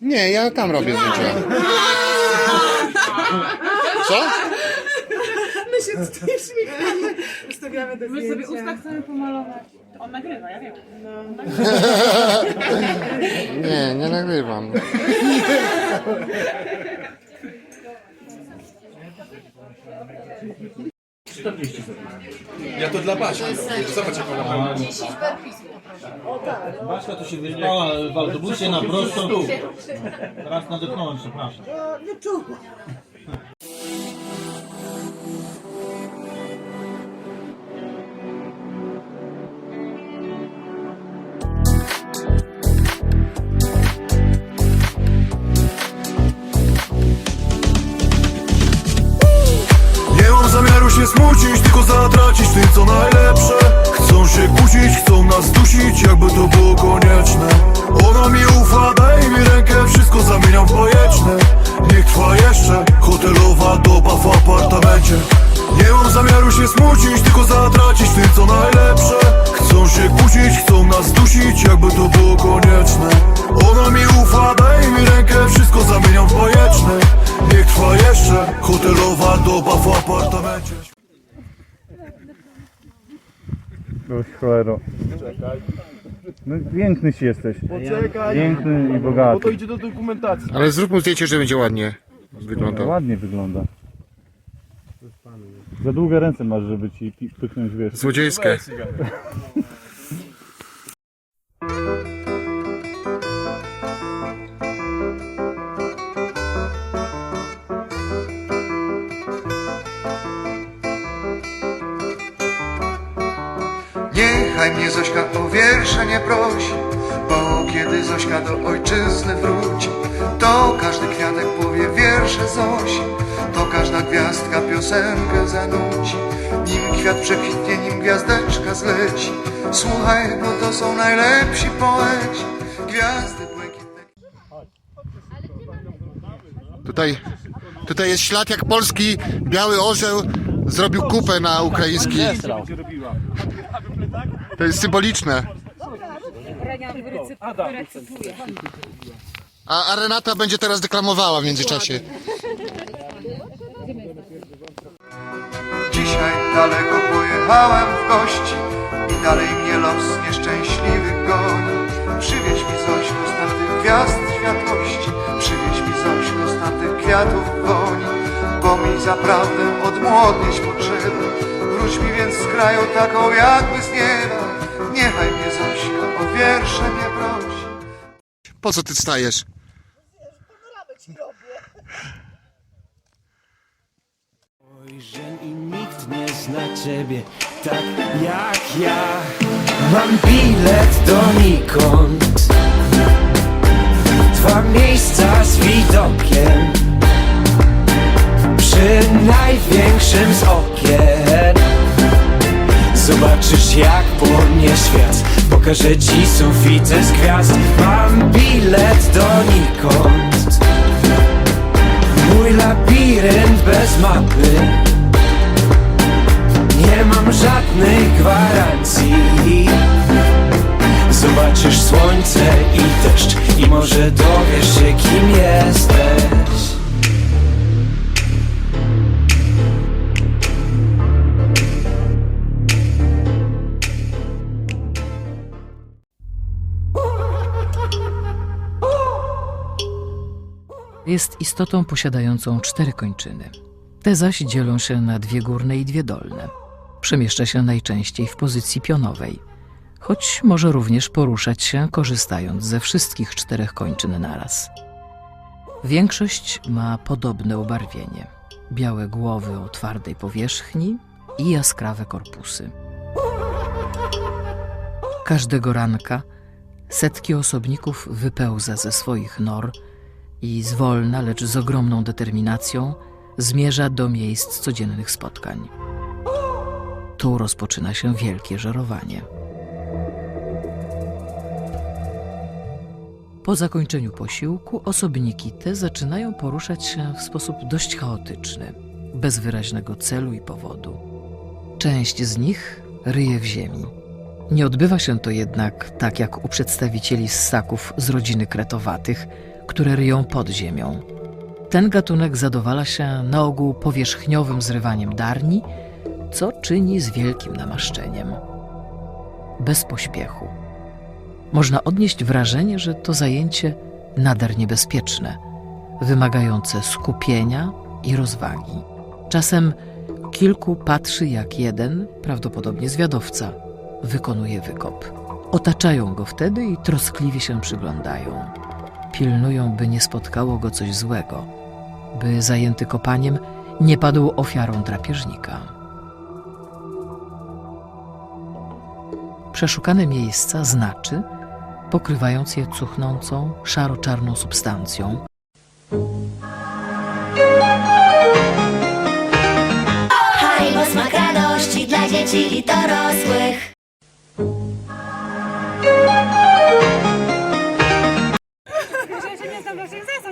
Nie, ja tam robię zdjęcia. Co? My się tutaj śmiechamy. Ustawiamy My sobie usta chcemy pomalować. On nagrywa, ja wiem. Nie, nie nagrywam. Ja to dla Basi. Zobacz jak ona ma. Baśka to się wyspała w autobusie na prosto tu. Raz nadepnąłem, przepraszam. Nie się smucić, tylko zatracić tym co najlepsze. Chcą się kłócić, chcą nas dusić, jakby to było konieczne. Ona mi ufa, daj mi rękę, wszystko zamieniam w bajeczne. Niech trwa jeszcze hotelowa doba w apartamencie. Nie mam zamiaru się smucić, tylko zatracić tym co najlepsze. Chcą się kłócić, chcą nas dusić, jakby to było konieczne. Ona mi ufa, daj mi rękę, wszystko zamieniam w bajeczne. Niech trwa jeszcze hotelowa doba w apartamencie No cholero. No pięknyś jesteś. Piękny i bogaty. idzie do dokumentacji. Ale zrób mu zdjęcie, że będzie ładnie wyglądał. Ładnie wygląda. Za długie ręce masz, żeby ci pi- pyknąć wiesz. Złodziejskie. Niechaj mnie Zośka o wiersze nie prosi, bo kiedy Zośka do ojczyzny wróci, to każdy kwiatek powie wiersze Zosi, to każda gwiazdka piosenkę zanuci. Nim kwiat przekwitnie, nim gwiazdeczka zleci, słuchaj, bo to są najlepsi poeci, gwiazdy błękitne. Tutaj, tutaj jest ślad jak polski biały orzeł zrobił kupę na ukraiński. To jest symboliczne. A, a Renata będzie teraz deklamowała w międzyczasie. Dzisiaj daleko pojechałem w gości i dalej mnie los nieszczęśliwych goni. Przywieź mi Zośko z tamtych gwiazd światłości, przywieź mi Zośko z tamtych kwiatów goni, bo mi zaprawdę odmłodnieć potrzeba. Wróć mi więc z kraju taką jakby z nieba, niechaj mnie Zośka o wiersze nie prosi. Po co ty stajesz? I nikt nie zna ciebie tak jak ja Mam bilet donikąd Dwa miejsca z widokiem Przy największym z okien Zobaczysz jak płonie świat. Pokażę ci sufity z gwiazd. Mam bilet donikąd. Mój labirynt bez mapy. Nie mam żadnej gwarancji. Zobaczysz słońce i deszcz I może dowiesz się kim jesteś Jest istotą posiadającą cztery kończyny. Te zaś dzielą się na dwie górne i dwie dolne. Przemieszcza się najczęściej w pozycji pionowej, choć może również poruszać się korzystając ze wszystkich czterech kończyn naraz. Większość ma podobne ubarwienie: białe głowy o twardej powierzchni i jaskrawe korpusy. Każdego ranka setki osobników wypełza ze swoich nor i zwolna, lecz z ogromną determinacją zmierza do miejsc codziennych spotkań. Tu rozpoczyna się wielkie żerowanie. Po zakończeniu posiłku osobniki te zaczynają poruszać się w sposób dość chaotyczny, bez wyraźnego celu i powodu. Część z nich ryje w ziemi, Nie odbywa się to jednak tak jak u przedstawicieli ssaków z rodziny kretowatych, które ryją pod ziemią. Ten gatunek zadowala się na ogół powierzchniowym zrywaniem darni, co czyni z wielkim namaszczeniem. Bez pośpiechu. Można odnieść wrażenie, że to zajęcie nader niebezpieczne, wymagające skupienia i rozwagi. Czasem kilku patrzy jak jeden, prawdopodobnie zwiadowca, wykonuje wykop. Otaczają go wtedy i troskliwie się przyglądają. Pilnują, by nie spotkało go coś złego, by zajęty kopaniem nie padł ofiarą drapieżnika. Przeszukane miejsca znaczy, pokrywając je cuchnącą, szaro-czarną substancją, Haribo smak radości dla dzieci i dorosłych.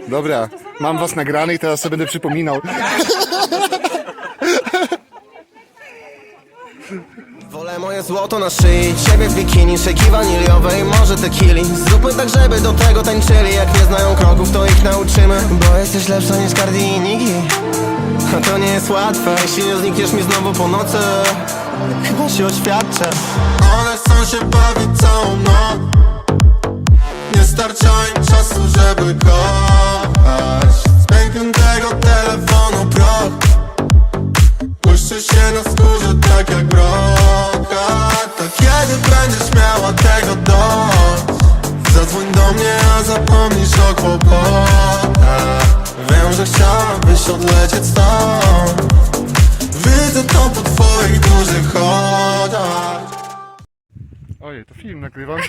Dobra, mam was nagrany i teraz sobie będę przypominał. Wolę moje złoto na szyi, ciebie w bikini, szeki waniliowej, może tequili. Zróbmy tak, żeby do tego tańczyli, jak nie znają kroków, to ich nauczymy. Bo jesteś lepsza niż Cardi i Nigi. A to nie jest łatwe, jeśli nie znikniesz mi znowu po nocy Chyba się oświadczę. One chcą się bawić całą noc Nie starcza im czasu, żeby kochać Z pękniętego telefonu proch. Błyszczy się na skórze tak jak broka. To kiedy będziesz miała tego dość? Zadzwoń do mnie, a zapomnisz o kłopotach. Wiem, że chciałabyś odlecieć stąd. Widzę to po twoich dużych oczach Ojej, to film nagrywam.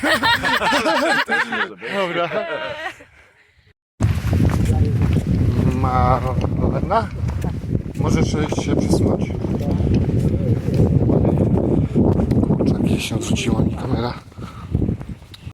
Dobra. Marlena? Możesz się przesunąć. Kurczę, gdzieś się odrzuciła mi kamera.